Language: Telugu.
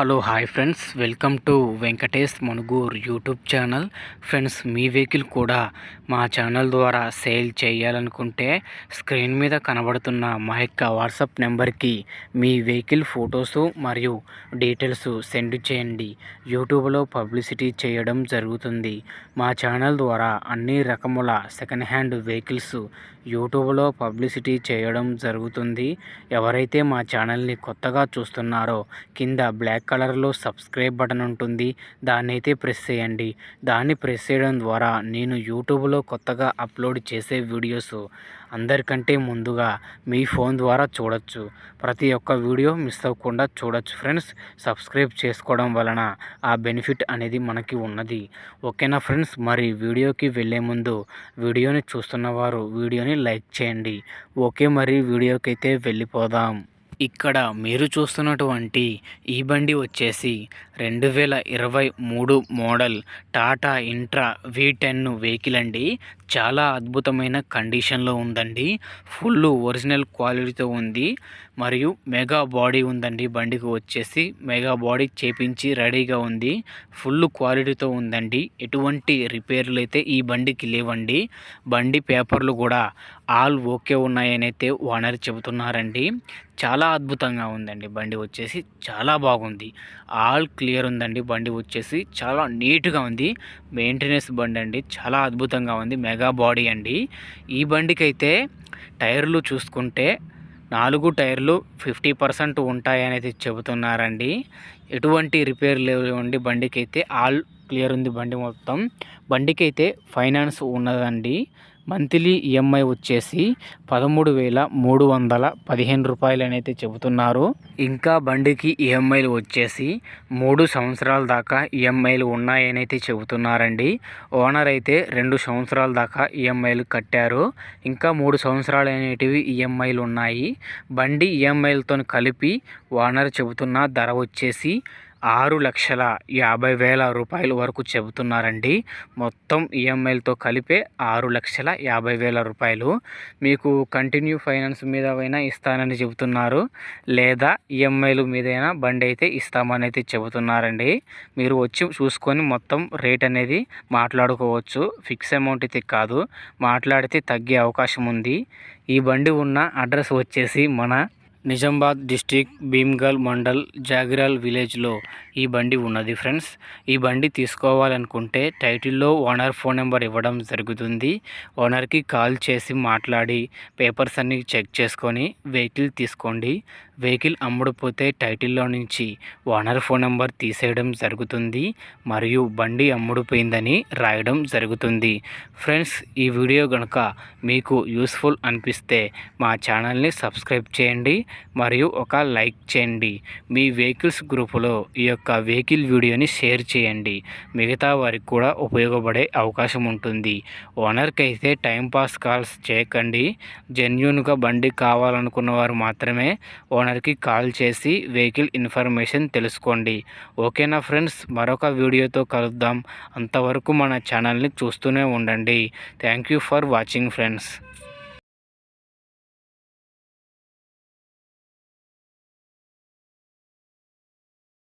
Hello hi friends. Welcome to Venkatesh Manuguru YouTube channel. Friends me vehicle కూడా మా ఛానల్ ద్వారా సేల్ చేయాలనుకుంటే స్క్రీన్ మీద కనబడుతున్న మా యొక్క వాట్సాప్ నెంబర్కి మీ వెహికల్ ఫొటోస్ మరియు డీటెయిల్స్ సెండ్ చేయండి. యూట్యూబ్లో పబ్లిసిటీ చేయడం జరుగుతుంది. మా ఛానల్ ద్వారా అన్ని రకముల సెకండ్ హ్యాండ్ వెహికల్స్ యూట్యూబ్లో పబ్లిసిటీ చేయడం జరుగుతుంది. ఎవరైతే మా ఛానల్ని కొత్తగా చూస్తున్నారో కింద బ్లాక్ కలర్లో సబ్స్క్రైబ్ బటన్ ఉంటుంది. దాన్ని అయితే ప్రెస్ చేయండి. దాన్ని ప్రెస్ చేయడం ద్వారా నేను యూట్యూబ్లో కొత్తగా అప్లోడ్ చేసే వీడియోస్ అందరికంటే ముందుగా మీ ఫోన్ ద్వారా చూడొచ్చు. ప్రతి ఒక్క వీడియో మిస్ అవ్వకుండా చూడొచ్చు ఫ్రెండ్స్. సబ్స్క్రైబ్ చేసుకోవడం వలన ఆ బెనిఫిట్ అనేది మనకి ఉన్నది. ఓకేనా ఫ్రెండ్స్? మరి వీడియోకి వెళ్ళే ముందు వీడియోని చూస్తున్నవారు వీడియోని లైక్ చేయండి. ఓకే మరి వీడియోకి అయితే వెళ్ళిపోదాం. ఇక్కడ మీరు చూస్తున్నటువంటి ఈ బండి వచ్చేసి రెండు వేల ఇరవై మూడు model Tata intra V ten vehicle అండి. చాలా అద్భుతమైన కండిషన్లో ఉందండి. ఫుల్ ఒరిజినల్ క్వాలిటీతో ఉంది. మరియు మెగా బాడీ ఉందండి బండికి వచ్చేసి. మెగా బాడీ చేపించి రెడీగా ఉంది. ఫుల్ క్వాలిటీతో ఉందండి. ఎటువంటి రిపేర్లు అయితే ఈ బండికి లేవండి. బండి పేపర్లు కూడా ఆల్ ఓకే ఉన్నాయని అయితే ఓనర్ చెబుతున్నారండి. చాలా అద్భుతంగా ఉందండి బండి వచ్చేసి. చాలా బాగుంది. ఆల్ క్లియర్ ఉందండి బండి వచ్చేసి. చాలా నీట్గా ఉంది. మెయింటెనెన్స్ బండి అండి చాలా అద్భుతంగా ఉంది. మెగా బాడీ అండి. ఈ బండికి అయితే టైర్లు చూసుకుంటే నాలుగు టైర్లు ఫిఫ్టీ పర్సెంట్ ఉంటాయనేది చెబుతున్నారండి. ఎటువంటి రిపేర్ లేవండి బండికి అయితే ఆల్ క్లియర్ ఉంది బండి మొత్తం. బండికి అయితే ఫైనాన్స్ ఉన్నదండి. మంత్లీ ఈఎంఐ వచ్చేసి పదమూడు వేల మూడు వందల పదిహేను రూపాయలు అయితే చెబుతున్నారు. ఇంకా బండికి ఈఎంఐలు వచ్చేసి మూడు సంవత్సరాల దాకా ఈఎంఐలు ఉన్నాయని అయితే చెబుతున్నారండి. ఓనర్ అయితే రెండు సంవత్సరాల దాకా ఈఎంఐలు కట్టారు. ఇంకా మూడు సంవత్సరాలు అనేటివి ఈఎంఐలు ఉన్నాయి. బండి ఈఎంఐలతో కలిపి ఓనర్ చెబుతున్న ధర వచ్చేసి ఆరు లక్షల యాభై వేల రూపాయల వరకు చెబుతున్నారండి. మొత్తం ఈఎంఐలతో కలిపే ఆరు లక్షల యాభై వేల రూపాయలు మీకు కంటిన్యూ ఫైనాన్స్ మీద అయినా ఇస్తానని చెబుతున్నారు. లేదా ఈఎంఐలు మీదైనా బండి అయితే ఇస్తామని అయితే చెబుతున్నారండి. మీరు వచ్చి చూసుకొని మొత్తం రేట్ అనేది మాట్లాడుకోవచ్చు. ఫిక్స్ అమౌంట్ అయితే కాదు. మాట్లాడితే తగ్గే అవకాశం ఉంది. ఈ బండి ఉన్న అడ్రస్ వచ్చేసి మన నిజామాబాద్ డిస్టిక్ భీమ్గల్ మండల్ జాగిరాల్ విలేజ్లో ఈ బండి ఉన్నది ఫ్రెండ్స్. ఈ బండి తీసుకోవాలనుకుంటే టైటిల్లో ఓనర్ ఫోన్ నెంబర్ ఇవ్వడం జరుగుతుంది. ఓనర్కి కాల్ చేసి మాట్లాడి పేపర్స్ అన్నీ చెక్ చేసుకొని వెహికల్ తీసుకోండి. వెహికల్ అమ్ముడుపోతే టైటిల్లో నుంచి ఓనర్ ఫోన్ నెంబర్ తీసేయడం జరుగుతుంది మరియు బండి అమ్ముడుపోయిందని రాయడం జరుగుతుంది. ఫ్రెండ్స్ ఈ వీడియో కనుక మీకు యూస్ఫుల్ అనిపిస్తే మా ఛానల్ని సబ్స్క్రైబ్ చేయండి. మరియు ఒక లైక్ చేయండి. మీ వెహికల్స్ గ్రూపులో ఈ యొక్క వెహికల్ వీడియోని షేర్ చేయండి. మిగతా వారికి కూడా ఉపయోగపడే అవకాశం ఉంటుంది. ఓనర్కి అయితే టైంపాస్ కాల్స్ చేయకండి. జెన్యున్గా బండి కావాలనుకున్న వారు మాత్రమే ఓనర్కి కాల్ చేసి వెహికల్ ఇన్ఫర్మేషన్ తెలుసుకోండి. ఓకేనా ఫ్రెండ్స్? మరొక వీడియోతో కలుద్దాం. అంతవరకు మన ఛానల్ని చూస్తూనే ఉండండి. Thank you for watching friends.